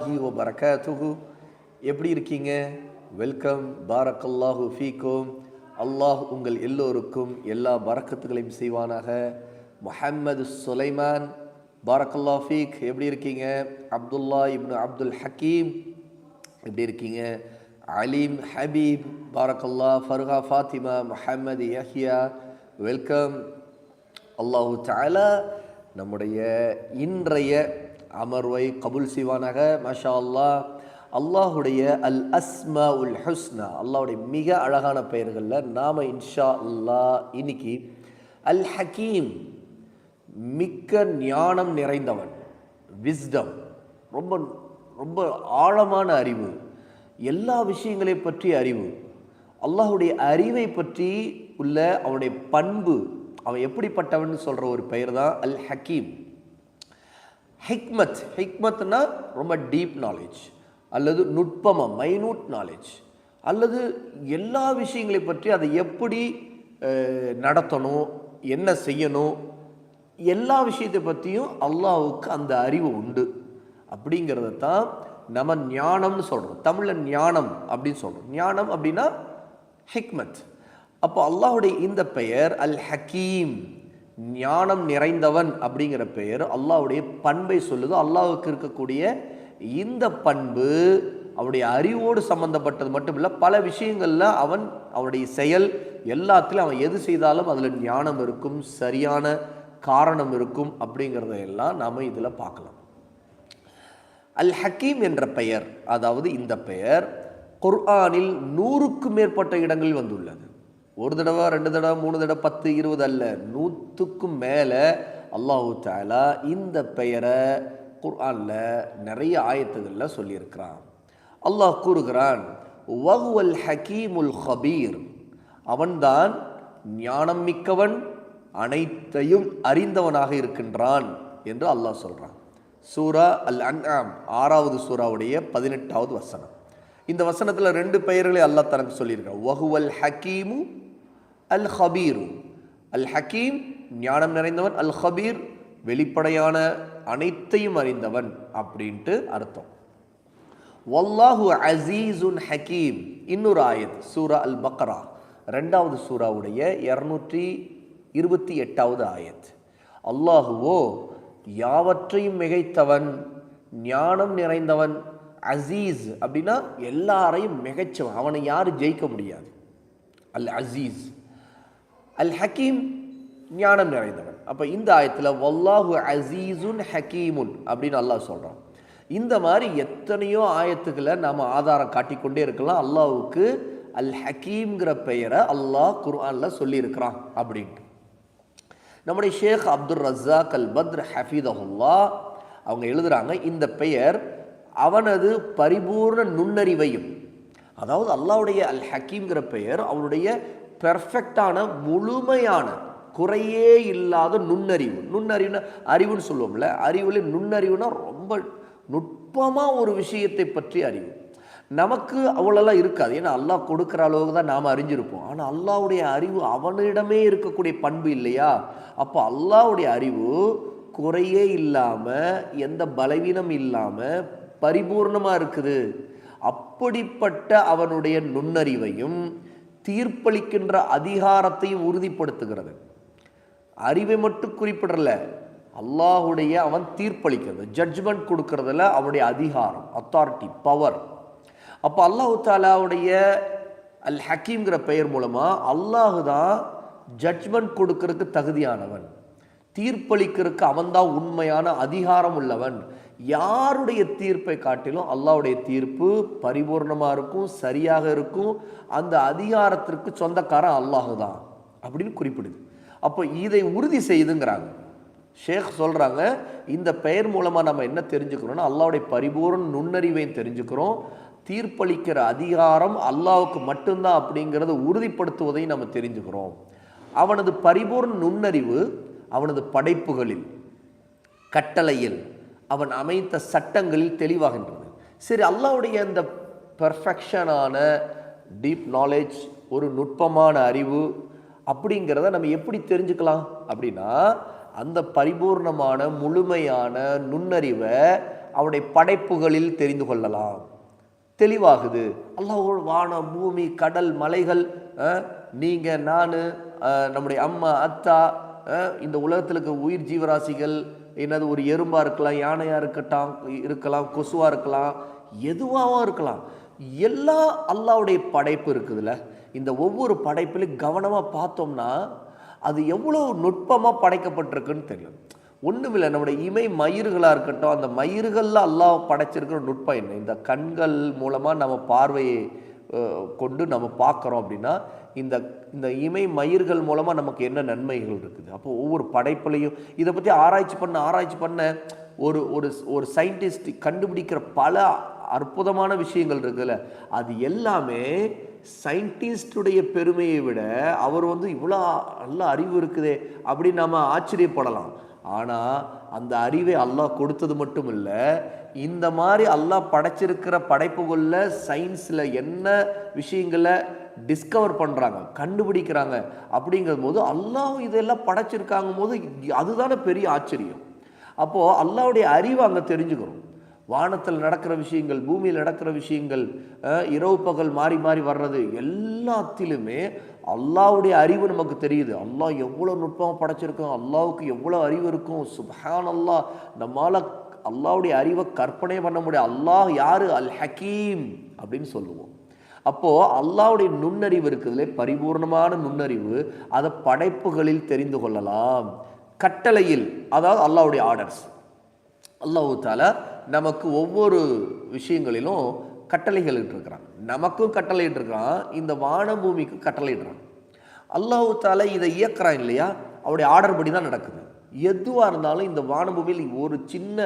வரஹ்மத்துல்லாஹி வபரகாத்துஹு எப்படி இருக்கீங்க? வெல்கம். பாரக்கல்லாஹு ஃபீக்கும். அல்லாஹ் உங்கள் எல்லோருக்கும் எல்லா பரக்கத்துகளையும் செய்வானாக. முஹம்மது சுலைமான். பாரக்கல்லா ஃபீக். எப்படி இருக்கீங்க? அப்துல்லா இப்னு அப்துல் ஹக்கீம். எப்படி இருக்கீங்க? அலீம் ஹபீப். பாரக்கல்லா ஃபருகா ஃபாத்திமா. முஹம்மது யஹியா. வெல்கம். அல்லாஹு தாலா நம்முடைய இன்றைய அமர்வை கபுல் சிவானாக மஷா அல்லாஹ் அல்லாஹுடைய அல் அஸ்மா உல் ஹுஸ்னா அல்லாஹுடைய மிக அழகான பெயர்களில் நாம இன்ஷா அல்லாஹ் இன்னைக்கு அல் ஹக்கீம் மிக்க ஞானம் நிறைந்தவன் விஸ்டம் ரொம்ப ரொம்ப ஆழமான அறிவு எல்லா விஷயங்களை பற்றி அறிவு அல்லாஹுடைய அறிவை பற்றி உள்ள அவனுடைய பண்பு அவன் எப்படிப்பட்டவன் சொல்கிற ஒரு பெயர் தான் அல் ஹக்கீம் ஹிக்மத். ஹிக்மத்னா ரொம்ப டீப் நாலேஜ் அல்லது நுட்பமாக மைனூட் நாலேஜ் அல்லது எல்லா விஷயங்களை பற்றி அதை எப்படி நடத்தணும் என்ன செய்யணும் எல்லா விஷயத்தை பற்றியும் அல்லாவுக்கு அந்த அறிவு உண்டு. அப்படிங்கிறத தான் நம்ம ஞானம்னு சொல்கிறோம் தமிழில் ஞானம் அப்படின்னு சொல்கிறோம் ஞானம் அப்படின்னா ஹிக்மத். அப்போ அல்லாஹுடைய இந்த பெயர் அல் ஹக்கீம் ஞானம் நிறைந்தவன் அப்படிங்கிற பெயர் அல்லாஹ்வுடைய பண்பை சொல்லுது. அல்லாவுக்கு இருக்கக்கூடிய இந்த பண்பு அவனுடைய அறிவோடு சம்பந்தப்பட்டது மட்டும் இல்லை பல விஷயங்களில் அவன் அவனுடைய செயல் எல்லாத்திலும் அவன் எது செய்தாலும் அதில் ஞானம் இருக்கும் சரியான காரணம் இருக்கும் அப்படிங்கிறதையெல்லாம் நாம் இதில் பார்க்கலாம். அல் ஹக்கீம் என்ற பெயர் அதாவது இந்த பெயர் குர்ஆனில் நூறுக்கும் மேற்பட்ட இடங்களில் வந்துள்ளது. ஒரு தடவை ரெண்டு தடவை மூணு தடவை பத்து இருபது அல்ல நூற்றுக்கும் மேலே அல்லாஹு தாலா இந்த பெயரை குர்ஆனில் நிறைய ஆயத்துகளில் சொல்லியிருக்கிறான். அல்லாஹ் கூறுகிறான் வஹுவல் ஹக்கீமுல் ஹபீர் அவன்தான் ஞானம் மிக்கவன் அனைத்தையும் அறிந்தவனாக இருக்கின்றான் என்று அல்லாஹ் சொல்கிறான் சூரா அல் அன்ஆம் ஆறாவது சூராவுடைய பதினெட்டாவது வசனம். இந்த வசனத்தில் ரெண்டு பெயர்களை அல்லாஹ் தனக்கு சொல்லியிருக்கான். வஹுவல் ஹக்கீமு அல் ஹபீரு அல் ஹக்கீம் ஞானம் நிறைந்தவன் அல் ஹபீர் வெளிப்படையான அனைத்தையும் அறிந்தவன் அப்படின்ட்டு அர்த்தம். வல்லாஹு அசீசுன் ஹக்கீம். இன்னொரு ஆயத் சூரா அல் பக்ரா ரெண்டாவது சூராவுடைய இரநூற்றி இருபத்தி எட்டாவது ஆயத். அல்லாஹுவோ யாவற்றையும் மிகைத்தவன் ஞானம் நிறைந்தவன் அசீஸ் அப்படின்னா எல்லாரையும் மிகைச்சவன். அவனை யாரும் ஜெயிக்க முடியாது. அல் அசீஸ். அல் ஹக்கீம் ஞானம் நிறைந்தவன். அப்போ இந்த ஆயத்தில் வல்லாஹு அசீஸுன் ஹக்கீமுன் அப்படின்னு அல்லாஹ் சொல்கிறான் இந்த மாதிரி எத்தனையோ ஆயத்துக்களை நாம் ஆதாரம் காட்டிக்கொண்டே இருக்கலாம். அல்லாஹுக்கு அல் ஹக்கீம்ங்கிற பெயரை அல்லாஹ் குர்ஆனில் சொல்லியிருக்கிறான் அப்படின்ட்டு. நம்முடைய ஷேக் அப்துல் ரஸாக் அல் பத்ர் ஹஃபீதஹுல்லா அவங்க எழுதுகிறாங்க இந்த பெயர் அவனது பரிபூர்ண நுண்ணறிவையும் அதாவது அல்லாவுடைய அல் ஹக்கீம்ங்கிற பெயர் அவனுடைய பெர்ஃபெக்டான முழுமையான குறையே இல்லாத நுண்ணறிவு. நுண்ணறிவுனா அறிவுன்னு சொல்லுவோம்ல அறிவில் நுண்ணறிவுனா ரொம்ப நுட்பமாக ஒரு விஷயத்தை பற்றி அறிவு. நமக்கு அவ்வளோலாம் இருக்காது. ஏன்னா அல்லாஹ் கொடுக்குற அளவுக்கு தான் நாம் அறிஞ்சிருப்போம். ஆனால் அல்லாவுடைய அறிவு அவனிடமே இருக்கக்கூடிய பண்பு இல்லையா? அப்போ அல்லாஹ்வுடைய அறிவு குறையே இல்லாமல் எந்த பலவீனம் இல்லாமல் பரிபூர்ணமாக இருக்குது. அப்படிப்பட்ட அவனுடைய நுண்ணறிவையும் தீர்ப்பளிக்கின்ற அதிகாரத்தையும் உறுதிப்படுத்துகிறது. அறிவை மட்டும் குறிப்பிடல. அல்லாஹுடைய அவன் தீர்ப்பளிக்கிறது. ஜட்ஜ்மெண்ட் கொடுக்கறதுல அவனுடைய அதிகாரம் அத்தாரிட்டி பவர் அப்போ அல்லாஹு தாலாவுடைய அல் ஹக்கீம்ங்கிற பெயர் மூலமாக அல்லாஹு தான் ஜட்ஜ்மெண்ட் கொடுக்கறதுக்கு தகுதியானவன். தீர்ப்பளிக்கிறதுக்கு அவன்தான் உண்மையான அதிகாரம் உள்ளவன். யாருடைய தீர்ப்பை காட்டிலும் அல்லாவுடைய தீர்ப்பு பரிபூர்ணமாக இருக்கும் சரியாக இருக்கும். அந்த அதிகாரத்திற்கு சொந்தக்காரன் அல்லாஹு தான் அப்படின்னு குறிப்பிடுது. அப்போ இதை உறுதி செய்துங்கிறாங்க. ஷேக் சொல்கிறாங்க இந்த பெயர் மூலமாக நம்ம என்ன தெரிஞ்சுக்கிறோம்னா அல்லாவுடைய பரிபூர்ண நுண்ணறிவையும் தெரிஞ்சுக்கிறோம். தீர்ப்பளிக்கிற அதிகாரம் அல்லாவுக்கு மட்டும்தான் அப்படிங்கிறத உறுதிப்படுத்துவதையும் நம்ம தெரிஞ்சுக்கிறோம். அவனது பரிபூர்ண நுண்ணறிவு அவனது படைப்புகளில் கட்டளையில் அவன் அமைத்த சட்டங்களில் தெளிவாகின்றது சரி அல்லாவுடைய அந்த பெர்ஃபெக்ஷனான டீப் நாலேஜ் ஒரு நுட்பமான அறிவு அப்படிங்கிறத நம்ம எப்படி தெரிஞ்சுக்கலாம்? அப்படின்னா அந்த பரிபூர்ணமான முழுமையான நுண்ணறிவை அவருடைய படைப்புகளில் தெரிந்து கொள்ளலாம். தெளிவாகுது. அல்லாஹோட வானம் பூமி கடல் மலைகள் நீங்கள் நான் நம்முடைய அம்மா அத்தா இந்த உலகத்தில் இருக்க உயிர் ஜீவராசிகள் என்னது ஒரு எறும்பாக இருக்கலாம் யானையாக இருக்கட்டும் இருக்கலாம் கொசுவாக இருக்கலாம் எதுவாகவும் இருக்கலாம். எல்லா அல்லாவுடைய படைப்பு இருக்குதுல்ல. இந்த ஒவ்வொரு படைப்பிலையும் கவனமாக பார்த்தோம்னா அது எவ்வளோ நுட்பமாக படைக்கப்பட்டிருக்குன்னு தெரியும் ஒன்றுமில்லை நம்முடைய இமை மயிர்களாக இருக்கட்டும் அந்த மயிர்களில் அல்லாஹ் படைச்சிருக்கிற நுட்பம் என்ன? இந்த கண்கள் மூலமாக நம்ம பார்வையை கொண்டு நம்ம பார்க்குறோம் அப்படின்னா இந்த இந்த இமை மயிர்கள் மூலமாக நமக்கு என்ன நன்மைகள் இருக்குது? அப்போ ஒவ்வொரு படைப்புலையும் இதை பற்றி ஆராய்ச்சி பண்ண ஆராய்ச்சி பண்ண ஒரு ஒரு ஒரு சயின்டிஸ்ட் கண்டுபிடிக்கிற பல அற்புதமான விஷயங்கள் இருக்குல்ல அது எல்லாமே சயின்டிஸ்டுடைய பெருமையை விட அவர் வந்து இவ்வளோ நல்ல அறிவு இருக்குதே அப்படின்னு நம்ம ஆச்சரியப்படலாம். ஆனால் அந்த அறிவை அல்லாஹ் கொடுத்தது மட்டும் இல்லை இந்த மாதிரி அல்லாஹ் படைச்சிருக்கிற படைப்புகளில் சயின்ஸில் என்ன விஷயங்களை டிஸ்கவர் பண்ணுறாங்க கண்டுபிடிக்கிறாங்க அப்படிங்கிற போது அல்லாஹ் இதெல்லாம் படைச்சிருக்காங்க போது அதுதானே பெரிய ஆச்சரியம். அப்போது அல்லாவுடைய அறிவை அங்கே தெரிஞ்சுக்கிறோம் வானத்தில் நடக்கிற விஷயங்கள் பூமியில் நடக்கிற விஷயங்கள் இரவு பகல் மாறி மாறி வர்றது எல்லாத்திலுமே அல்லாவுடைய அறிவு நமக்கு தெரியுது. அல்லாஹ் எவ்வளோ நுட்பமாக படைச்சிருக்கோம் அல்லாவுக்கு எவ்வளோ அறிவு இருக்கும் சுபஹான் அல்லாஹ் நம்மால் அல்லாவுடைய அறிவை கற்பனை பண்ண முடியாது. அல்லாஹ் யார்? அல் ஹக்கீம் அப்படின்னு சொல்லுவோம். அப்போது அல்லாவுடைய நுண்ணறிவு இருக்குதுல பரிபூர்ணமான நுண்ணறிவு அதை படைப்புகளில் தெரிந்து கொள்ளலாம். கட்டளையில் அதாவது அல்லாவுடைய ஆர்டர்ஸ் அல்லாஹு நமக்கு ஒவ்வொரு விஷயங்களிலும் கட்டளைகள் இருக்கிறான் நமக்கும் கட்டளை இருக்கிறான் இந்த வானபூமிக்கு கட்டளை இடுறான் அல்லாஹு தால இதை இயக்குறான் இல்லையா? அவருடைய ஆர்டர் படி தான் நடக்குது. எதுவாக இருந்தாலும் இந்த வானபூமியில் ஒரு சின்ன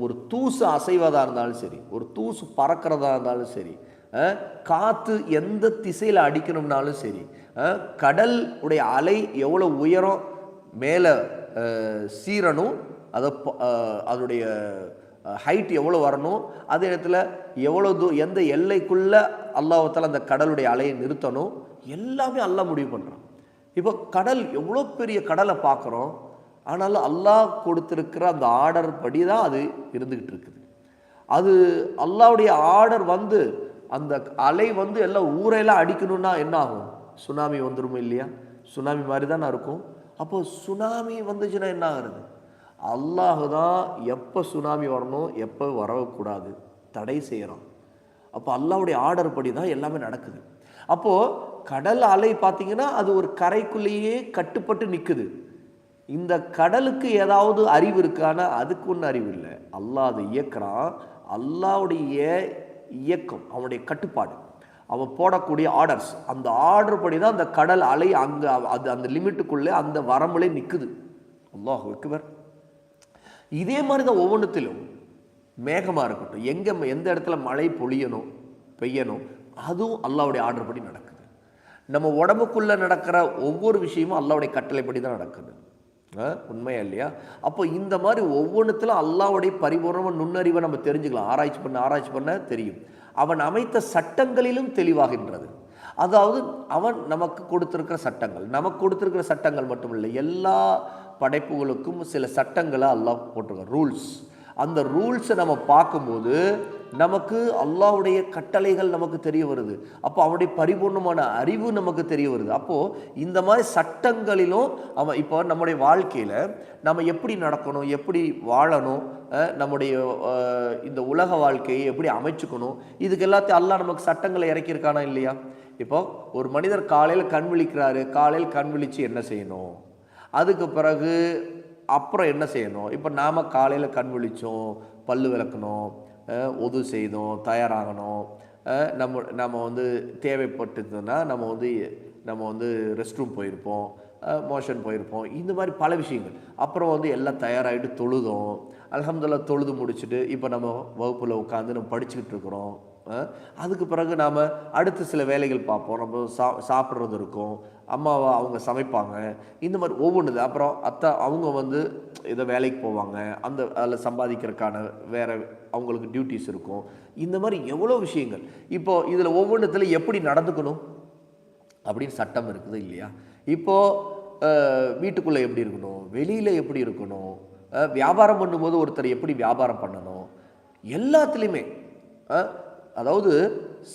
ஒரு தூசு அசைவதாக இருந்தாலும் சரி ஒரு தூசு பறக்கிறதா இருந்தாலும் சரி காற்று எந்த திசையில் அடிக்கணும்னாலும் சரி கடல் உடைய அலை எவ்வளோ உயரம் மேலே சீரணும் அதை அதனுடைய அதோடைய ஹைட் எவ்வளோ வரணும் அதே நேரத்தில் எவ்வளோ தூ எந்த எல்லைக்குள்ளே அல்லாவத்தால் அந்த கடலுடைய அலையை நிறுத்தணும் எல்லாமே அல்லா முடிவு பண்ணுறான் இப்போ கடல் எவ்வளோ பெரிய கடலை பார்க்குறோம் ஆனாலும் அல்லாஹ் கொடுத்துருக்கிற அந்த ஆர்டர் படி தான் அது இருந்துக்கிட்டு இருக்குது. அது அல்லாவுடைய ஆர்டர் வந்து அந்த அலை வந்து எல்லாம் ஊரையெல்லாம் அடிக்கணும்னா என்ன ஆகும் சுனாமி வந்துருமோ இல்லையா? சுனாமி மாதிரி தானே இருக்கும். அப்போ சுனாமி வந்துச்சுன்னா என்ன ஆகுறது? அல்லாஹு தான் எப்போ சுனாமி வரணும் எப்போ வரக்கூடாது? தடை செய்கிறான் அப்போ அல்லாவுடைய ஆர்டர் படி தான் எல்லாமே நடக்குது. அப்போது கடல் அலை பார்த்திங்கன்னா அது ஒரு கரைக்குள்ளேயே கட்டுப்பட்டு நிற்குது இந்த கடலுக்கு ஏதாவது அறிவு இருக்கானா? அதுக்கு ஒன்றும் அறிவு இல்லை. அல்லாஹ் அதை இயக்கிறான். அல்லாவுடைய இயக்கம் அவனுடைய கட்டுப்பாடு. அவன் போடக்கூடிய ஆர்டர்ஸ் அந்த ஆர்டர் படி தான் அந்த கடல் அலை அங்கே அது அந்த லிமிட்டுக்குள்ளே அந்த வரம்புலே நிற்குது அல்லாஹ் வைக்குவர் இதே மாதிரி தான் ஒவ்வொன்றுத்திலும் மேகமாக இருக்கட்டும் எங்கே எந்த இடத்துல மழை பொழியணும் பெய்யணும் அதுவும் அல்லாவுடைய ஆர்டர் படி நடக்குது. நம்ம உடம்புக்குள்ளே நடக்கிற ஒவ்வொரு விஷயமும் அல்லாவுடைய கட்டளைப்படி தான் நடக்குது. உண்மையா இல்லையா? அப்போ இந்த மாதிரி ஒவ்வொன்றுத்திலும் அல்லாவுடைய பரிபூர்ணமாக நுண்ணறிவை நம்ம தெரிஞ்சுக்கலாம். ஆராய்ச்சி பண்ண ஆராய்ச்சி பண்ண தெரியும். அவன் அமைத்த சட்டங்களிலும் தெளிவாகின்றது. அதாவது அவன் நமக்கு கொடுத்துருக்கிற சட்டங்கள். நமக்கு கொடுத்துருக்கிற சட்டங்கள் மட்டும் இல்லை எல்லா படைப்புகளுக்கும் சில சட்டங்களை அல்லா போட்டிருக்கான். ரூல்ஸ் அந்த ரூல்ஸை நம்ம பார்க்கும்போது நமக்கு அல்லாவுடைய கட்டளைகள் நமக்கு தெரிய வருது. அப்போ அவனுடைய பரிபூர்ணமான அறிவு நமக்கு தெரிய வருது. அப்போது இந்த மாதிரி சட்டங்களிலும் அவன் இப்போ நம்முடைய வாழ்க்கையில் நம்ம எப்படி நடக்கணும் எப்படி வாழணும் நம்முடைய இந்த உலக வாழ்க்கையை எப்படி அமைச்சுக்கணும் இதுக்கு எல்லாத்தையும் அல்லா நமக்கு சட்டங்களை இறக்கியிருக்கானா இல்லையா? இப்போ ஒரு மனிதர் காலையில் கண் விழிக்கிறாரு காலையில் கண் விழித்து என்ன செய்யணும்? அதுக்கு பிறகு அப்புறம் என்ன செய்யணும்? இப்போ நாம் காலையில் கண் விழித்தோம் பல்லு விளக்கணும் உதவு ஒது செய்தோம் தயாராகணும். நம்ம நம்ம வந்து தேவைப்பட்டதுன்னா நம்ம வந்து நம்ம வந்து ரெஸ்ட் ரூம் போயிருப்போம் மோஷன் போயிருப்போம். இந்த மாதிரி பல விஷயங்கள். அப்புறம் வந்து எல்லாம் தயாராகிட்டு தொழுதோம். அல்ஹம்துலில்லாஹ் தொழுது முடிச்சுட்டு இப்போ நம்ம வகுப்பில் உட்காந்து நம்ம படிச்சுக்கிட்டு இருக்கிறோம். அதுக்கு பிறகு நாம் அடுத்து சில வேலைகள் பார்ப்போம். நம்ம சா சாப்பிட்றது இருக்கும். அம்மாவை அவங்க சமைப்பாங்க. இந்த மாதிரி ஒவ்வொன்றுது அப்புறம் அத்தை அவங்க வந்து ஏதோ வேலைக்கு போவாங்க. அந்த அதில் சம்பாதிக்கிறதுக்கான வேறு அவங்களுக்கு டியூட்டிஸ் இருக்கும். இந்த மாதிரி எவ்வளோ விஷயங்கள். இப்போ இதில் ஒவ்வொன்றத்தில் எப்படி நடந்துக்கணும்? அப்படின்னு சட்டம் இருக்குது இல்லையா? இப்போது வீட்டுக்குள்ளே எப்படி இருக்கணும்? வெளியில் எப்படி இருக்கணும்? வியாபாரம் பண்ணும்போது ஒருத்தர் எப்படி வியாபாரம் பண்ணணும்? எல்லாத்துலேயுமே அதாவது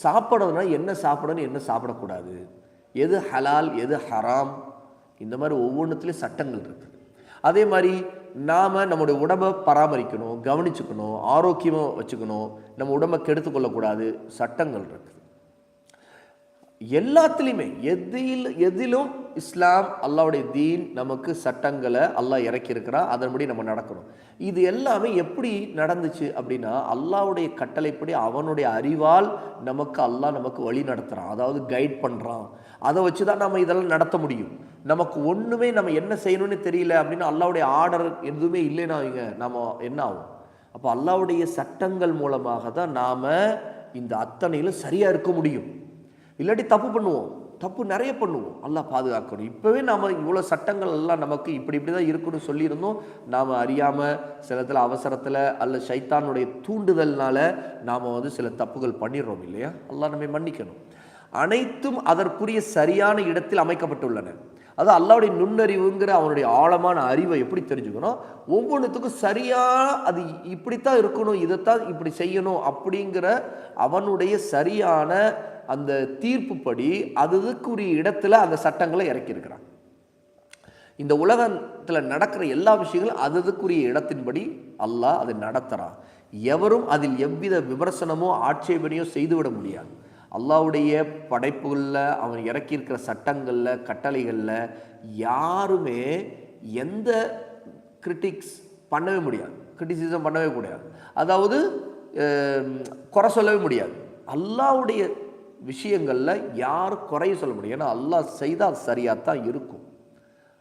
சாப்பிடணும்னா என்ன சாப்பிடணும் என்ன சாப்பிடக்கூடாது? எது ஹலால் எது ஹராம் இந்த மாதிரி ஒவ்வொன்றுத்துலேயும் சட்டங்கள் இருக்குது அதே மாதிரி நாம் நம்முடைய உடம்பை பராமரிக்கணும் கவனிச்சுக்கணும் ஆரோக்கியமாக வச்சுக்கணும் நம்ம உடம்பை கெடுத்து கொள்ளக்கூடாது சட்டங்கள் இருக்குது எல்லாத்துலேயுமே எதில் எதிலும் இஸ்லாம் அல்லாவுடைய தீன் நமக்கு சட்டங்களை அல்லாஹ் இறக்கியிருக்கிறான் அதன்படி நம்ம நடக்கணும். இது எல்லாமே எப்படி நடந்துச்சு அப்படின்னா அல்லாவுடைய கட்டளைப்படி அவனுடைய அறிவால் நமக்கு அல்லாஹ் நமக்கு வழி நடத்துகிறான் அதாவது கைட் பண்ணுறான் அதை வச்சு தான் நம்ம இதெல்லாம் நடத்த முடியும். நமக்கு ஒன்றுமே நம்ம என்ன செய்யணும்னு தெரியல அப்படின்னு அல்லாவுடைய ஆர்டர் எதுவுமே இல்லைன்னா அவங்க நம்ம என்ன ஆகும்? அப்போ அல்லாவுடைய சட்டங்கள் மூலமாக தான் நாம் இந்த அத்தனையிலும் சரியாக இருக்க முடியும். இல்லாட்டி தப்பு பண்ணுவோம். தப்பு நிறைய பண்ணுவோம். நல்லா பாதுகாக்கணும். இப்போவே நாம் இவ்வளோ சட்டங்கள் எல்லாம் நமக்கு இப்படி இப்படி தான் இருக்குன்னு சொல்லியிருந்தோம். நாம் அறியாமல் சில அவசரத்தில் அல்ல சைத்தானுடைய தூண்டுதல்னால நாம் வந்து சில தப்புகள் பண்ணிடுறோம் இல்லையா? எல்லாம் நம்ம மன்னிக்கணும். அனைத்தும் அதற்குரிய சரியான இடத்தில் அமைக்கப்பட்டுள்ளன. அது அல்லாவுடைய நுண்ணறிவுங்கிற அவனுடைய ஆழமான அறிவை எப்படி தெரிஞ்சுக்கணும்? ஒவ்வொன்றுத்துக்கும் சரியாக அது இப்படித்தான் இருக்கணும் இதைத்தான் இப்படி செய்யணும் அப்படிங்கிற அவனுடைய சரியான அந்த தீர்ப்புப்படி அதுக்குரிய இடத்துல அந்த சட்டங்களை இறக்கியிருக்கிறான். இந்த உலகத்தில் நடக்கிற எல்லா விஷயங்களும் அதுக்குரிய இடத்தின்படி அல்லாஹ் அதை நடத்துகிறான் எவரும் அதில் எவ்வித விமர்சனமோ ஆட்சேபனையோ செய்துவிட முடியாது. அல்லாவுடைய படைப்புகளில் அவன் இறக்கியிருக்கிற சட்டங்களில் கட்டளைகளில் யாருமே எந்த கிரிட்டிக்ஸ் பண்ணவே முடியாது. கிரிட்டிசிசம் பண்ணவே முடியாது. அதாவது குறை சொல்லவே முடியாது. அல்லாவுடைய விஷயங்களில் யார் குறைய சொல்ல முடியும்? ஏன்னா அல்லாஹ் செய்தால் சரியாக தான் இருக்கும்.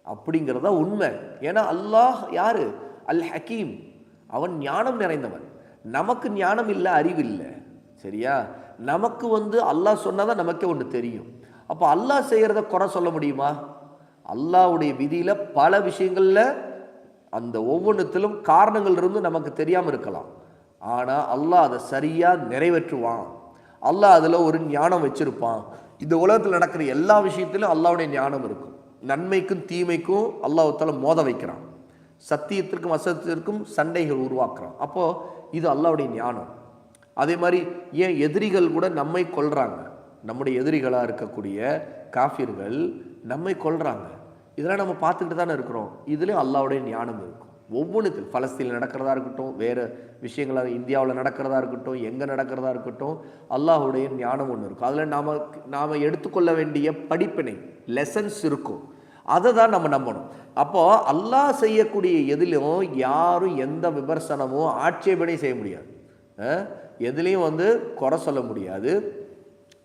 அப்படிங்கிறத உண்மை. ஏன்னா அல்லாஹ் யார்? அல் ஹக்கீம் அவன் ஞானம் நிறைந்தவன். நமக்கு ஞானம் இல்லை அறிவு இல்லை. சரியா? நமக்கு வந்து அல்லாஹ் சொன்னால் தான் நமக்கே ஒன்று தெரியும். அப்போ அல்லாஹ் செய்கிறத குறை சொல்ல முடியுமா? அல்லாஹ்வுடைய விதியில் பல விஷயங்களில் அந்த ஒவ்வொன்றுத்திலும் காரணங்கள் இருந்து நமக்கு தெரியாமல் இருக்கலாம். ஆனால் அல்லாஹ் அதை சரியாக நிறைவேற்றுவான். அல்லாஹ் அதில் ஒரு ஞானம் வச்சுருப்பான். இந்த உலகத்தில் நடக்கிற எல்லா விஷயத்திலும் அல்லாவுடைய ஞானம் இருக்கும். நன்மைக்கும் தீமைக்கும் அல்லாஹால மோத வைக்கிறான். சத்தியத்திற்கும் அசத்திற்கும் சண்டைகள் உருவாக்குறான். அப்போது இது அல்லாவுடைய ஞானம். அதே மாதிரி ஏன் எதிரிகள் கூட நம்மை கொள்கிறாங்க நம்முடைய எதிரிகளாக இருக்கக்கூடிய காஃபிர்கள் நம்மை கொள்கிறாங்க இதெல்லாம் நம்ம பார்த்துக்கிட்டு தானே இருக்கிறோம். இதுலேயும் அல்லாவுடைய ஞானம் இருக்கும். ஒவ்வொன்றுத்தில் பலஸ்தீனில் நடக்கிறதா இருக்கட்டும் வேறு விஷயங்களாக இந்தியாவில் நடக்கிறதா இருக்கட்டும் எங்கே நடக்கிறதா இருக்கட்டும் அல்லாஹுடைய ஞானம் ஒன்று இருக்கும். அதில் நாம் நாம் எடுத்துக்கொள்ள வேண்டிய படிப்பினை லெசன்ஸ் இருக்கும். அதை தான் நம்ம நம்பணும். அப்போது அல்லாஹ் செய்யக்கூடிய எதிலும் யாரும் எந்த விமர்சனமோ ஆட்சேபனையும் செய்ய முடியாது. எதுலேயும் வந்து குறை சொல்ல முடியாது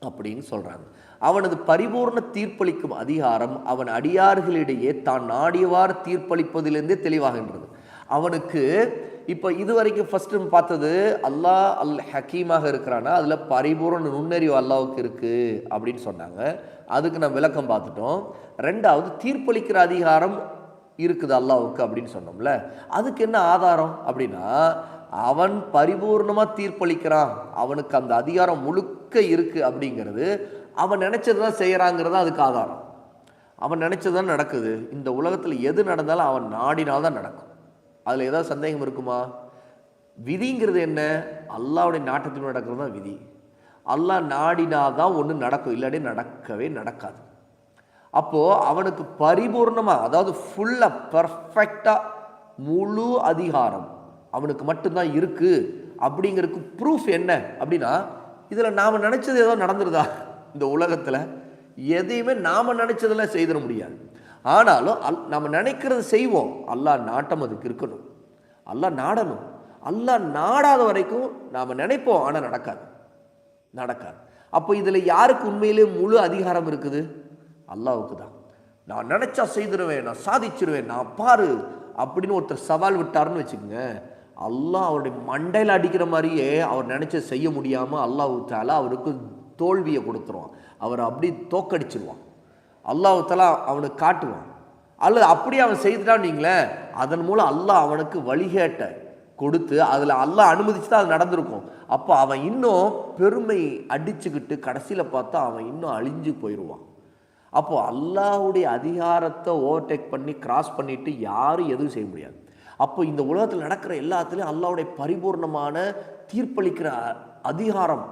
அப்படின்னு சொல்கிறாங்க அவனது பரிபூர்ண தீர்ப்பளிக்கும் அதிகாரம் அவன் அடியார்களிடையே தான் நாடியவாறு தீர்ப்பளிப்பதிலிருந்தே தெளிவாகின்றது. அவனுக்கு இப்போ இதுவரைக்கும் வரைக்கும் நம்ம பார்த்தது அல்லாஹ் அல் ஹக்கீமாக இருக்கிறானா? அதில் பரிபூர்ண நுண்ணறிவு அல்லாவுக்கு இருக்குது அப்படின்னு சொன்னாங்க. அதுக்கு நம்ம விளக்கம் பார்த்துட்டோம். ரெண்டாவது தீர்ப்பளிக்கிற அதிகாரம் இருக்குது அல்லாவுக்கு அப்படின்னு சொன்னோம்ல. அதுக்கு என்ன ஆதாரம் அப்படின்னா அவன் பரிபூர்ணமாக தீர்ப்பளிக்கிறான். அவனுக்கு அந்த அதிகாரம் முழுக்க இருக்குது அப்படிங்கிறது அவன் நினச்சது தான் செய்கிறாங்கிறது அதுக்கு ஆதாரம். அவன் நினச்சது தான் நடக்குது. இந்த உலகத்தில் எது நடந்தாலும் அவன் நாடினால் தான் நடக்கும். அதில் ஏதாவது சந்தேகம் இருக்குமா? விதிங்கிறது என்ன? அல்லாவுடைய நாட்டத்தில் நடக்கிறது தான் விதி. அல்லாஹ் நாடினா தான் ஒன்று நடக்கும் இல்லாட்டி நடக்கவே நடக்காது. அப்போ அவனுக்கு பரிபூர்ணமாக அதாவது ஃபுல்லாக பர்ஃபெக்டாக முழு அதிகாரம் அவனுக்கு மட்டும்தான் இருக்குது அப்படிங்கிறதுக்கு ப்ரூஃப் என்ன? அப்படின்னா இதில் நாம் நினச்சது ஏதோ நடந்துருதா? இந்த உலகத்தில் எதையுமே நாம் நினச்சதெல்லாம் செய்திட முடியாது. ஆனாலும் அல் நம்ம நினைக்கிறது செய்வோம். அல்லாஹ் நாட்டம் அதுக்கு இருக்கணும். அல்லாஹ் நாடணும். அல்லாஹ் நாடாத வரைக்கும் நாம் நினைப்போம் ஆனால் நடக்காது. நடக்காது. அப்போ இதில் யாருக்கு உண்மையிலே முழு அதிகாரம் இருக்குது? அல்லாவுக்கு தான் நான் நினச்சா செய்திருவேன் நான் சாதிச்சிருவேன் நான் பாரு அப்படின்னு ஒருத்தர் சவால் விட்டாருன்னு வச்சுக்கோங்க. அல்லாஹ் அவருடைய மண்டையில் அடிக்கிற மாதிரியே அவர் நினச்ச செய்ய முடியாமல் அல்லாஹ் தாலா அவருக்கு தோல்வியை கொடுத்துருவான். அவர் அப்படி தோக்கடிச்சிருவான். அல்லாஹ் அவனுக்கு காட்டுவான். அல்லது அப்படியே அவன் செய்துட்டான் நீங்களேன் அதன் மூலம் அல்லாஹ் அவனுக்கு வழிகேட்ட கொடுத்து அதில் அல்லாஹ் அனுமதிச்சு தான் அது நடந்திருக்கும். அப்போ அவன் இன்னும் பெருமை அடிச்சுக்கிட்டு கடைசியில் பார்த்தா அவன் இன்னும் அழிஞ்சு போயிடுவான் அப்போது அல்லாஹுடைய அதிகாரத்தை ஓவர்டேக் பண்ணி கிராஸ் பண்ணிட்டு யாரும் எதுவும் செய்ய முடியாது. அப்போ இந்த உலகத்தில் நடக்கிற எல்லாத்துலேயும் அல்லாவுடைய பரிபூர்ணமான தீர்ப்பளிக்கிற அதிகாரம்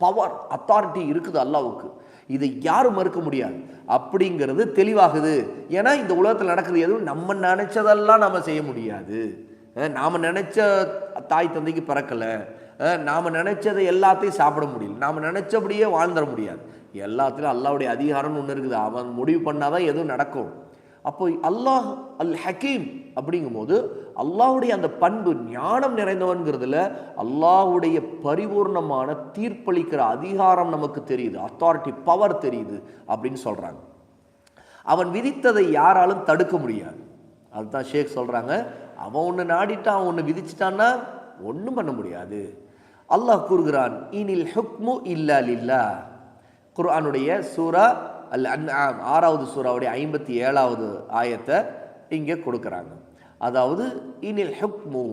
பவர் அத்தாரிட்டி இருக்குது அல்லாவுக்கு இதை யாரும் மறுக்க முடியாது. அப்படிங்கிறது தெளிவாகுது. ஏன்னா இந்த உலகத்தில் நடக்குது எதுவும் நம்ம நினைச்சதெல்லாம் நம்ம செய்ய முடியாது. நாம் நாம நினைச்ச தாய் தந்தைக்கு பிறக்கலை. நாம் நாம நினைச்சதை எல்லாத்தையும் சாப்பிட முடியல. நாம் நினைச்சபடியே வாழ்ந்துட முடியாது. எல்லாத்துலையும் அல்லாவுடைய அதிகாரம்னு ஒன்று இருக்குது. அவன் முடிவு பண்ணாதான் எதுவும் நடக்கும். அப்போ அல்லாஹ் அல் ஹக்கீம் அப்படிங்கும்போது அல்லாஹுடைய அந்த பண்பு ஞானம் நிறைந்தவன்கிறதுல அல்லாஹ்வுடைய பரிபூர்ணமான தீர்ப்பளிக்கிற அதிகாரம் நமக்கு தெரியுது. அத்தாரிட்டி பவர் தெரியுது அப்படின்னு சொல்றாங்க. அவன் விதித்ததை யாராலும் தடுக்க முடியாது. அதுதான் ஷேக் சொல்றாங்க. அவன் ஒன்று நாடிட்டான் அவன் ஒன்று விதிச்சிட்டான்னா ஒன்றும் பண்ண முடியாது. அல்லாஹ் கூறுகிறான் இனில் ஹுக்மு இல்லா லில்லா. குர்ஆனுடைய சூரா அல் அன் ஆறாவது சூறாவுடைய ஐம்பத்தி ஏழாவது ஆயத்தை இங்கே கொடுக்குறாங்க. அதாவது இனில் ஹுக்மு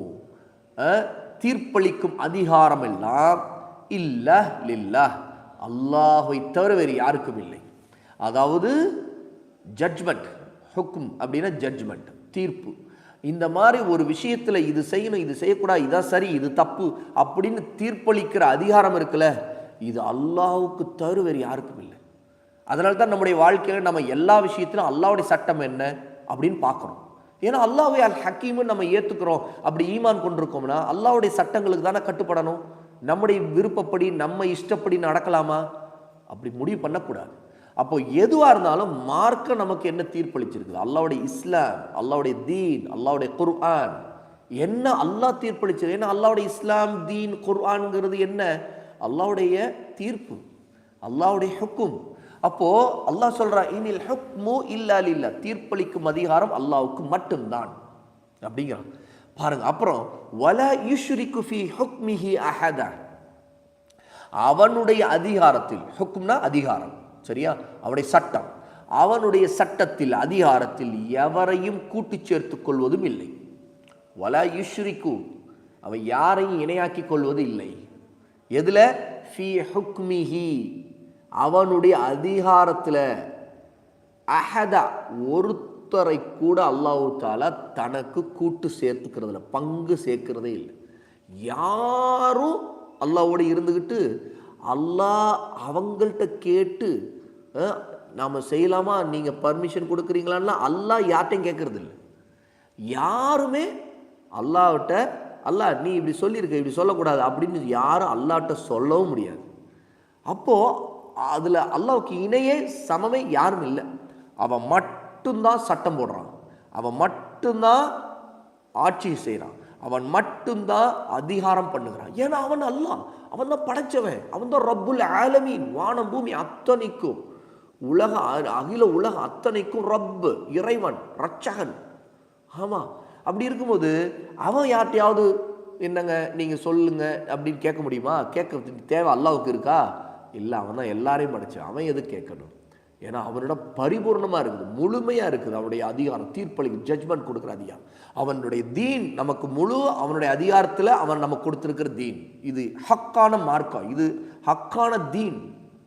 தீர்ப்பளிக்கும் அதிகாரம் எல்லாம் இல்ல லில்லா. அல்லாஹை தவிர வேறு யாருக்கும் இல்லை. அதாவது ஜட்ஜ்மெண்ட் ஹுக்கும் அப்படின்னா ஜட்ஜ்மெண்ட் தீர்ப்பு. இந்த மாதிரி ஒரு விஷயத்தில் இது செய்யணும் இது செய்யக்கூடாது இதான் சரி இது தப்பு அப்படின்னு தீர்ப்பளிக்கிற அதிகாரம் இருக்குல்ல இது அல்லாவுக்கு தவிர வேறு யாருக்கும் இல்லை. அதனால தான் நம்முடைய வாழ்க்கையில் நம்ம எல்லா விஷயத்திலும் அல்லாவுடைய சட்டம் என்ன அப்படின்னு பார்க்குறோம் ஏன்னா அல்லாவே அல் ஹக்கீம்னு நம்ம ஏற்றுக்கிறோம் அப்படி ஈமான் கொண்டிருக்கோம்னா அல்லாவுடைய சட்டங்களுக்கு தானே கட்டுப்படணும்? நம்முடைய விருப்பப்படி நம்ம இஷ்டப்படி நடக்கலாமா? அப்படி முடிவு பண்ணக்கூடாது. அப்போ எதுவாக இருந்தாலும் மார்க்க நமக்கு என்ன தீர்ப்பளிச்சிருக்குது? அல்லாவுடைய இஸ்லாம் அல்லாவுடைய தீன் அல்லாவுடைய குர்ஆன். என்ன அல்லாஹ் தீர்ப்பளிச்சது ஏன்னா அல்லாவுடைய இஸ்லாம் தீன் குர்ஆன்ங்கிறது என்ன? அல்லாவுடைய தீர்ப்பு. அல்லாவுடைய ஹுக்கும். அப்போது அல்லாஹ் சொல்கிறா இனில் ஹுக்மு இல்லா இல்லை தீர்ப்பளிக்கும் அதிகாரம் அல்லாவுக்கு மட்டும்தான். அப்படிங்கிறான். பாருங்க அப்புறம் வல யுஷ்ரிக்கு ஃபி ஹுக்மிஹி அஹதா. அவனுடைய அதிகாரத்தில் ஹுக்ம்னா அதிகாரம். சரியா? அவனுடைய சட்டம். அவனுடைய சட்டத்தில் அதிகாரத்தில் எவரையும் கூட்டி சேர்த்து கொள்வதும் இல்லை. வல யுஷ்ரிக்கு. அவன் யாரையும் இணையாக்கிக் கொள்வது இல்லை. எதில்? ஃபி ஹுக்மிஹி. அவனுடைய அதிகாரத்தில் அஹதா ஒருத்தரை கூட அல்லாஹு தாலா தனக்கு கூட்டு சேர்த்துக்கிறதுல பங்கு சேர்க்கிறதே இல்லை. யாரும் அல்லாவோடு இருந்துக்கிட்டு அல்லாஹ் அவங்கள்ட்ட கேட்டு நாம் செய்யலாமா? நீங்கள் பர்மிஷன் கொடுக்குறீங்களான்னா அல்லாஹ் யார்ட்டையும் கேட்கறது இல்லை யாருமே அல்லாவிட்ட அல்லாஹ் நீ இப்படி சொல்லியிருக்க இப்படி சொல்லக்கூடாது அப்படின்னு யாரும் அல்லாட்ட சொல்லவும் முடியாது. அப்போது அதில் அல்லாவுக்கு இணையே சமமே யாரும் இல்லை. அவன் மட்டும்தான் சட்டம் போடுறான். அவன் மட்டும்தான் ஆட்சி செய்கிறான் அவன் மட்டும்தான் அதிகாரம் பண்ணுகிறான். ஏன்னா அவன் அல்லாஹ். அவன் தான் படைச்சவன். அவன் தான் ரப்புல் ஆலமீன். வானம் பூமி அத்தனைக்கும் உலக அ- அகில உலக அத்தனைக்கும் ரப்பு இறைவன் ரட்சகன் ஆமாம் அப்படி இருக்கும்போது அவன் யார்ட்டையாவது என்னங்க நீங்கள் சொல்லுங்க அப்படின்னு கேட்க முடியுமா? கேட்கறதுக்கு தேவை அல்லாவுக்கு இருக்கா? இல்லை அவன் தான் எல்லாரையும் படைச்சான் அவன் எது கேட்கணும்? ஏன்னா அவனோட பரிபூர்ணமாக இருக்குது முழுமையாக இருக்குது. அவனுடைய அதிகாரம் தீர்ப்பளிக்கு ஜட்ஜ்மெண்ட் கொடுக்குற அதிகாரம். அவனுடைய தீன் நமக்கு முழு அவனுடைய அதிகாரத்தில் அவன் நமக்கு கொடுத்துருக்கிற தீன். இது ஹக்கான மார்க்கம் இது ஹக்கான தீன்.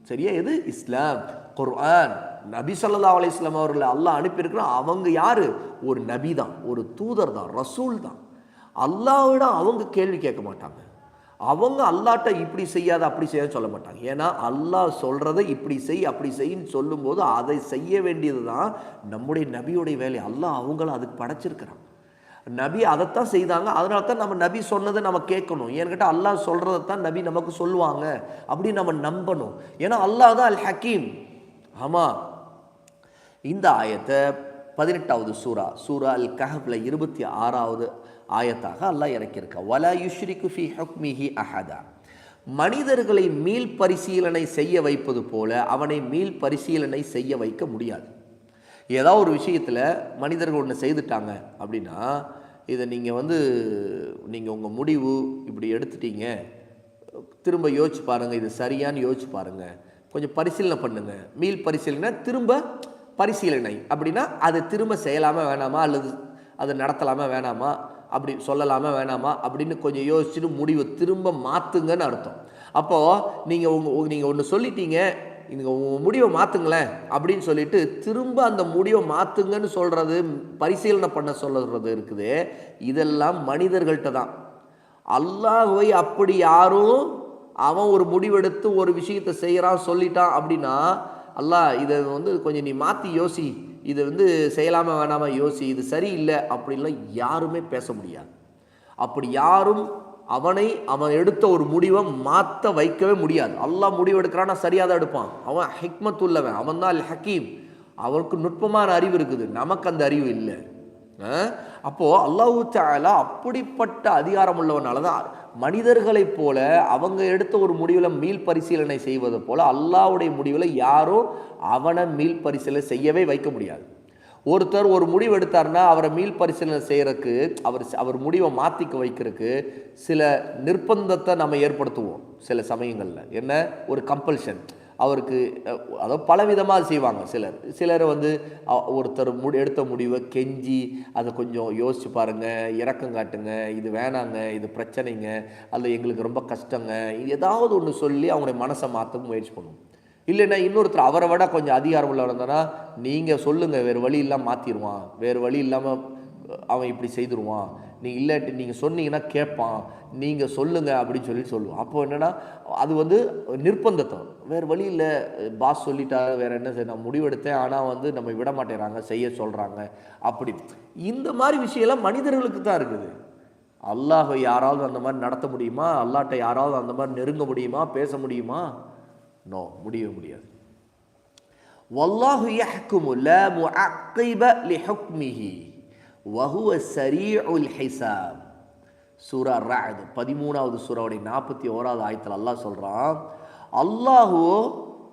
சரியா? எது? இஸ்லாம். குர்ஆன். நபி ஸல்லல்லாஹு அலைஹி அவர்களை அல்லாஹ் அனுப்பியிருக்கிறான். அவங்க யார்? ஒரு நபி தான் ஒரு தூதர் தான் ரசூல் தான் அல்லாவிடம் அவங்க கேள்வி கேட்க மாட்டாங்க. அவங்க அல்லாட்ட இப்படி செய்யாத அப்படி செய்ய சொல்ல மாட்டாங்க. ஏன்னா அல்லாஹ் சொல்கிறத இப்படி செய் அப்படி செய்ன்னு சொல்லும்போது அதை செய்ய வேண்டியது தான் நம்முடைய நபியுடைய வேலை. அல்லாஹ் அவங்கள அதுக்கு படைச்சிருக்கிறான். நபி அதைத்தான் செய்தாங்க. அதனால தான் நம்ம நபி சொன்னதை நம்ம கேட்கணும். ஏன்னு அல்லாஹ் சொல்கிறத தான் நபி நமக்கு சொல்லுவாங்க. அப்படி நம்ம நம்பணும். ஏன்னா அல்லாஹ் தான் அல் ஹக்கீம் ஆமாம் இந்த ஆயத்தை பதினெட்டாவது சூரா சூரா அல் கஹப்ல இருபத்தி ஆறாவது ஆயத்தாக அல்லாஹ் இறக்கியிருக்க. வலா யுஷ்ரிக்கு ஃபி ஹக்மிஹி அஹதா. மனிதர்களை மீள் பரிசீலனை செய்ய வைப்பது போல அவனை மீள் பரிசீலனை செய்ய வைக்க முடியாது. ஏதாவது ஒரு விஷயத்தில் மனிதர்கள் ஒன்று செய்துட்டாங்க அப்படின்னா இதை நீங்கள் வந்து நீங்கள் உங்கள் முடிவு இப்படி எடுத்துட்டீங்க திரும்ப யோசிச்சு பாருங்கள் இது சரியான்னு யோசிச்சு பாருங்கள் கொஞ்சம் பரிசீலனை பண்ணுங்கள் மீள் பரிசீலனை திரும்ப பரிசீலனை. அப்படின்னா அதை திரும்ப செய்யலாமா வேணாமா அல்லது அதை நடத்தலாமா வேணாமா அப்படி சொல்லலாமா வேணாமா அப்படின்னு கொஞ்சம் யோசிச்சுட்டு முடிவை திரும்ப மாற்றுங்கன்னு அர்த்தம். அப்போது நீங்கள் உங்கள் நீங்கள் ஒன்று சொல்லிட்டீங்க நீங்கள் உங்கள் முடிவை மாற்றுங்களேன் அப்படின்னு சொல்லிட்டு திரும்ப அந்த முடிவை மாற்றுங்கன்னு சொல்கிறது பரிசீலனை பண்ண சொல்கிறது இருக்குது. இதெல்லாம் மனிதர்கள்ட்ட தான். அல்லாஹுவை அப்படி யாரும் அவன் ஒரு முடிவெடுத்து ஒரு விஷயத்தை செய்கிறான் சொல்லிட்டான் அப்படின்னா அல்லாஹ் இதை வந்து கொஞ்சம் நீ மாற்றி யோசி. இதை வந்து செய்யலாமா வேணாமா யோசி இது சரியில்லை அப்படின்லாம் யாருமே பேச முடியாது. அப்படி யாரும் அவனை அவன் எடுத்த ஒரு முடிவை மாற்ற வைக்கவே முடியாது. அல்லாஹ் முடிவு எடுக்கிறான்னா சரியாக தான் எடுப்பான். அவன் ஹிக்மத் உள்ளவன் அவன் தான் ஹக்கீம். அவனுக்கு நுட்பமான அறிவு இருக்குது. நமக்கு அந்த அறிவு இல்லை. அப்போது அல்லாஹூ அல்லாஹு தாலா அப்படிப்பட்ட அதிகாரம் உள்ளவனால தான் மனிதர்களைப் போல அவங்க எடுத்த ஒரு முடிவில் மீள் பரிசீலனை செய்வது போல அல்லாவுடைய முடிவில் யாரும் அவனை மீள் பரிசீலனை செய்யவே வைக்க முடியாது. ஒருத்தர் ஒரு முடிவு எடுத்தார்னா அவரை மீள் பரிசீலனை செய்கிறதுக்கு அவர் அவர் முடிவை மாற்றிக்க வைக்கிறதுக்கு சில நிர்பந்தத்தை நம்ம ஏற்படுத்துவோம் சில சமயங்களில். என்ன? ஒரு கம்பல்ஷன் அவருக்கு அதோ பலவிதமாக செய்வாங்க. சிலர் சிலர் வந்து ஒருத்தர் முடி எடுத்த முடிவை கெஞ்சி அதை கொஞ்சம் யோசிச்சு பாருங்க இறக்கம் காட்டுங்க இது வேணாங்க இது பிரச்சனைங்க அல்ல எங்களுக்கு ரொம்ப கஷ்டங்க ஏதாவது ஒன்று சொல்லி அவங்களுடைய மனசை மாற்ற முயற்சி பண்ணுவோம் இல்லைன்னா இன்னொருத்தர் அவரை விட கொஞ்சம் அதிகாரம் உள்ள இருந்தனா நீங்கள் சொல்லுங்கள் வேறு வழி இல்லாமல் மாற்றிடுவான் வேறு வழி இல்லாமல் அவன் இப்படி செய்துருவான் நீ இல்லாட்டி நீங்கள் சொன்னீங்கன்னா கேட்பான் நீங்கள் சொல்லுங்கள் அப்படின்னு சொல்லி சொல்லுவோம் அப்போ என்னென்னா அது வந்து நிர்பந்தத்தம். வேறு வழி இல்லை. பாஸ் சொல்லிட்டாரு வேறு என்ன செய்ய நான் முடிவெடுத்தேன். ஆனால் வந்து நம்ம விட மாட்டேறாங்க செய்ய சொல்கிறாங்க அப்படி இந்த மாதிரி விஷயம்லாம் மனிதர்களுக்கு தான் இருக்குது. அல்லாஹை யாராவது அந்த மாதிரி நடத்த முடியுமா? அல்லாட்ட யாராவது அந்த மாதிரி நெருங்க முடியுமா? பேச முடியுமா? நோ முடியவே முடியாது. வல்லாஹு யஹ்குமு லா முஅக்கிப லிஹுக்மிஹி. வஹுவ சரீஉல் ஹிசாப். சூரா ராத் பதிமூணாவது சூறாவுடைய நாற்பத்தி ஓராவது ஆயத்தில் அல்லாஹ் சொல்கிறான் அல்லாஹுவோ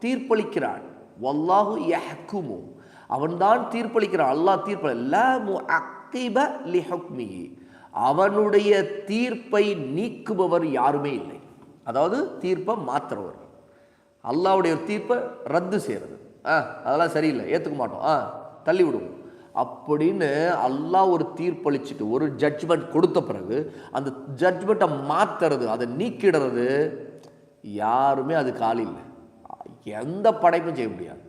தீர்ப்பளிக்கிறான். வல்லாஹு யஹ்குமு. அவன்தான் தீர்ப்பளிக்கிறான். அல்லாஹ் தீர்ப்பளி லா முஅக்கிப லிஹுக்மிஹி. அவனுடைய தீர்ப்பை நீக்குபவர் யாருமே இல்லை. அதாவது தீர்ப்பை மாற்றுறவர் அல்லாவுடைய தீர்ப்பை ரத்து செய்கிறது ஆ அதெல்லாம் சரியில்லை. ஏற்றுக்க மாட்டோம். ஆ தள்ளி விடுவோம். அப்படின்னு அல்லாஹ் ஒரு தீர்ப்பளிச்சுட்டு ஒரு ஜட்ஜ்மெண்ட் கொடுத்த பிறகு அந்த ஜட்ஜ்மெண்ட்டை மாத்துறது அதை நீக்கிடுறது யாருமே அது ஆள் இல்லை. எந்த படைப்பும் செய்ய முடியாது.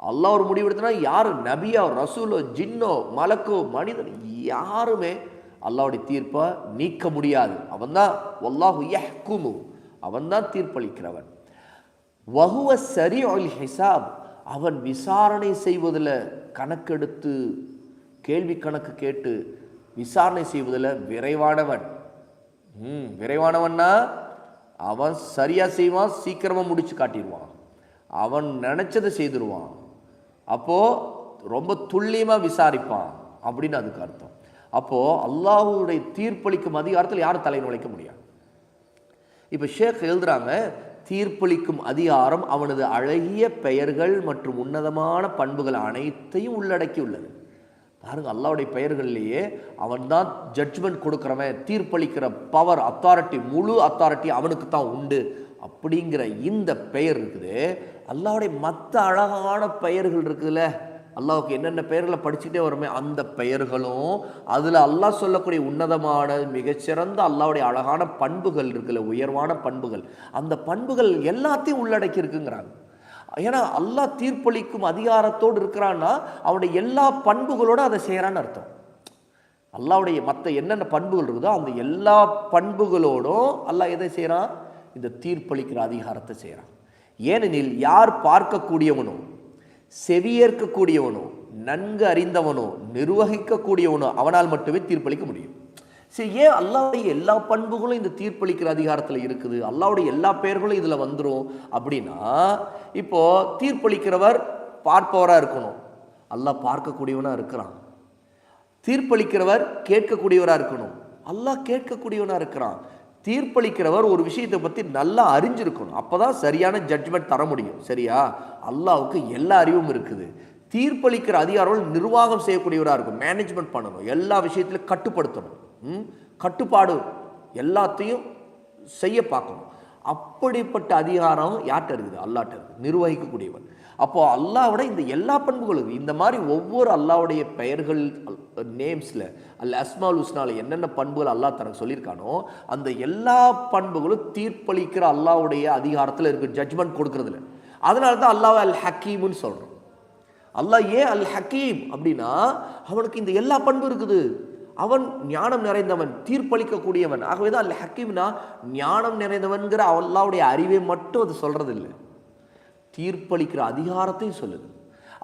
அல்லாஹ் ஒரு முடிவெடுத்தனா யார்? நபியா ரசூலோ ஜின்னோ மலக்கோ மனிதன் யாருமே அல்லாவுடைய தீர்ப்பை நீக்க முடியாது. அவன்தான் வல்லாஹு யஹ்குமு. அவன்தான் தீர்ப்பளிக்கிறவன். வகுவ சரி ஹிசாப் அவன் விசாரணை செய்வதில் கணக்கெடுத்து கேள்வி கணக்கு கேட்டு விசாரணை செய்வதில் விரைவானவன். ம் விரைவானவன்னா அவன் சரியாக செய்வான் சீக்கிரமாக முடித்து காட்டிடுவான். அவன் நினச்சதை செய்திருவான். அப்போது ரொம்ப துல்லியமாக விசாரிப்பான் அப்படின்னு அதுக்கு அர்த்தம். அப்போது அல்லாஹுடைய தீர்ப்பளிக்கும் அதிகாரத்தில் யாரும் தலை நுழைக்க முடியாது. இப்போ ஷேக் எழுதுகிறாங்க தீர்ப்பளிக்கும் அதிகாரம் அவனது அழகிய பெயர்கள் மற்றும் உன்னதமான பண்புகள் அனைத்தையும் உள்ளடக்கியுள்ளது. பாருங்கள் பாருங்க அல்லாவுடைய பெயர்கள்லேயே அவன்தான் ஜட்ஜ்மெண்ட் கொடுக்குறவன் தீர்ப்பளிக்கிற பவர் அத்தாரிட்டி முழு அத்தாரிட்டி அவனுக்கு தான் உண்டு அப்படிங்கிற இந்த பெயர் இருக்குது. அல்லாவுடைய மற்ற அழகான பெயர்கள் இருக்குதுல்ல அல்லாவுக்கு என்னென்ன பெயர்களை படிச்சுட்டே வருமே அந்த பெயர்களும் அதில் அல்லாஹ் சொல்லக்கூடிய உன்னதமான மிகச்சிறந்த அல்லாவுடைய அழகான பண்புகள் இருக்குல்ல உயர்வான பண்புகள். அந்த பண்புகள் எல்லாத்தையும் உள்ளடக்கி இருக்குங்கிறாங்க ஏன்னா அல்லாஹ் தீர்ப்பளிக்கும் அதிகாரத்தோடு இருக்கிறான்னா அவனுடைய எல்லா பண்புகளோட அதை செய்கிறான்னு அர்த்தம். அல்லாவுடைய மற்ற என்னென்ன பண்புகள் இருக்குதோ அந்த எல்லா பண்புகளோடும் அல்லாஹ் எதை செய்கிறான் இந்த தீர்ப்பளிக்கிற அதிகாரத்தை செய்கிறான் ஏனெனில் யார் பார்க்கக்கூடியவனோ செவியேற்கக்கூடியவனோ நன்கு அறிந்தவனோ நிர்வகிக்கக்கூடியவனோ அவனால் மட்டுமே தீர்ப்பளிக்க முடியும். சரி ஏன் அல்லாவுடைய எல்லா பண்புகளும் இந்த தீர்ப்பளிக்கிற அதிகாரத்தில் இருக்குது? அல்லாவுடைய எல்லா பெயர்களும் இதில் வந்துடும் அப்படின்னா இப்போ தீர்ப்பளிக்கிறவர் பார்ப்பவராக இருக்கணும். அல்லாஹ் பார்க்கக்கூடியவனாக இருக்கிறான். தீர்ப்பளிக்கிறவர் கேட்கக்கூடியவராக இருக்கணும். அல்லாஹ் கேட்கக்கூடியவனாக இருக்கிறான். தீர்ப்பளிக்கிறவர் ஒரு விஷயத்தை பற்றி நல்லா அறிஞ்சிருக்கணும். அப்போ தான் சரியான ஜட்ஜ்மெண்ட் தர முடியும். சரியா? அல்லாவுக்கு எல்லா அறிவும் இருக்குது. தீர்ப்பளிக்கிற அதிகாரம் நிர்வாகம் செய்யக்கூடியவராக இருக்கும் மேனேஜ்மெண்ட் பண்ணணும். எல்லா விஷயத்திலும் கட்டுப்படுத்தணும். ம்? கட்டுப்பாடு எல்லாத்தையும் செய்ய பார்க்கணும். அப்படிப்பட்ட அதிகாரம் யார்கிட்ட இருக்குது? அல்லாட்ட இருக்குது. நிர்வகிக்கக்கூடியவன் அப்போது அல்லாவோட இந்த எல்லா பண்புகளும் இந்த மாதிரி ஒவ்வொரு அல்லாவுடைய பெயர்கள் நேம்ஸில் அல்ல அஸ்மால் உஸ்னால என்னென்ன பண்புகள் அல்லாஹ் தனக்கு சொல்லியிருக்கானோ அந்த எல்லா பண்புகளும் தீர்ப்பளிக்கிற அல்லாவுடைய அதிகாரத்தில் இருக்குது ஜட்ஜ்மெண்ட் கொடுக்கறதுல. அதனால தான் அல்லாஹ் அல் ஹக்கீம்னு சொல்கிறோம் அல்லாஹ் ஏன் அல் ஹக்கீம் அப்படின்னா அவனுக்கு இந்த எல்லா பண்பும் இருக்குது. அவன் ஞானம் நிறைந்தவன் தீர்ப்பளிக்கக்கூடியவன். ஆகவே தான் அல் ஹக்கீம்னா ஞானம் நிறைந்தவன்கிற அல்லாவுடைய அறிவை மட்டும் அது சொல்கிறது இல்லை தீர்ப்பளிக்கிற அதிகாரத்தையும் சொல்லுது.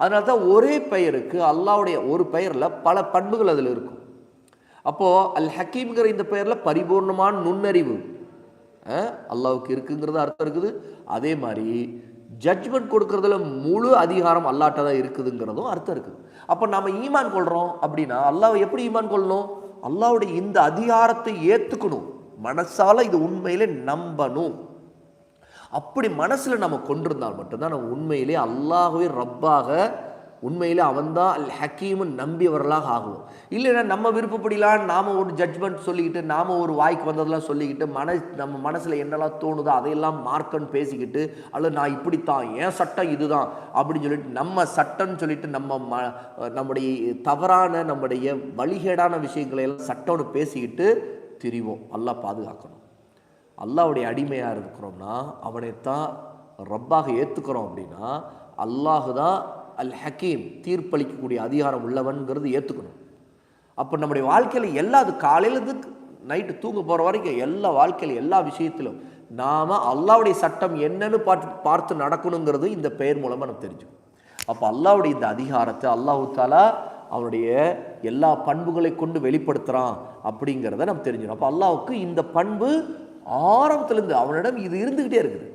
அதனால தான் ஒரே பெயருக்கு அல்லாவுடைய ஒரு பெயரில் பல பண்புகள் அதில் இருக்கும். அப்போது அல் ஹக்கீம்ங்கிற இந்த பெயரில் பரிபூர்ணமான நுண்ணறிவு அல்லாவுக்கு இருக்குங்கிறது அர்த்தம் இருக்குது. அதே மாதிரி ஜட்ஜ்மெண்ட் கொடுக்கறதுல முழு அதிகாரம் அல்லாட்ட தான் இருக்குதுங்கிறதும் அர்த்தம் இருக்குது. அப்போ நம்ம ஈமான் கொள்கிறோம் அப்படின்னா அல்லாஹ் எப்படி ஈமான் கொள்ளணும்? அல்லாவுடைய இந்த அதிகாரத்தை ஏற்றுக்கணும் மனசால இது உண்மையிலே நம்பணும். அப்படி மனசில் நம்ம கொண்டிருந்தால் மட்டும்தான் நம்ம உண்மையிலே அல்லாஹுவே ரப்பாக உண்மையிலே அவன்தான் அல் ஹக்கீமும் நம்பியவர்களாக ஆகுவோம். இல்லைன்னா நம்ம விருப்பப்படிலாம் நாம் ஒரு ஜட்ஜ்மெண்ட் சொல்லிக்கிட்டு நாம் ஒரு வாய்க்கு வந்ததெல்லாம் சொல்லிக்கிட்டு மன நம்ம மனசில் என்னெல்லாம் தோணுதோ அதையெல்லாம் மார்க்கன்னு பேசிக்கிட்டு அல்லது நான் இப்படித்தான் என் சட்டம் இதுதான் அப்படின்னு சொல்லிட்டு நம்ம சட்டம்னு சொல்லிட்டு நம்ம ம நம்முடைய தவறான நம்முடைய வழிகேடான விஷயங்களையெல்லாம் சட்டம்னு பேசிக்கிட்டு திரிவோம். நல்லா பாதுகாக்கணும். அல்லாவுடைய அடிமையாக இருக்கிறோம்னா அவனைத்தான் ரப்பாக ஏற்றுக்கிறோம் அப்படின்னா அல்லாஹு தான் அல் ஹக்கீம் தீர்ப்பளிக்கக்கூடிய அதிகாரம் உள்ளவன்கிறது ஏற்றுக்கணும் அப்போ நம்முடைய வாழ்க்கையில் எல்லா அது காலையிலேருந்து நைட்டு தூங்க போகிற வரைக்கும் எல்லா வாழ்க்கையில் எல்லா விஷயத்திலும் நாம் அல்லாவுடைய சட்டம் என்னன்னு பார்த்து பார்த்து நடக்கணுங்கிறது இந்த பெயர் மூலமாக நம்ம தெரிஞ்சுக்கணும். அப்போ அல்லாவுடைய இந்த அதிகாரத்தை அல்லாஹு தாலா அவனுடைய எல்லா பண்புகளை கொண்டு வெளிப்படுத்துகிறான் அப்படிங்கிறத நம்ம தெரிஞ்சிடும் அப்போ அல்லாவுக்கு இந்த பண்பு ஆரம்பத்திலேருந்து அவனிடம் இது இருந்துக்கிட்டே இருக்குது.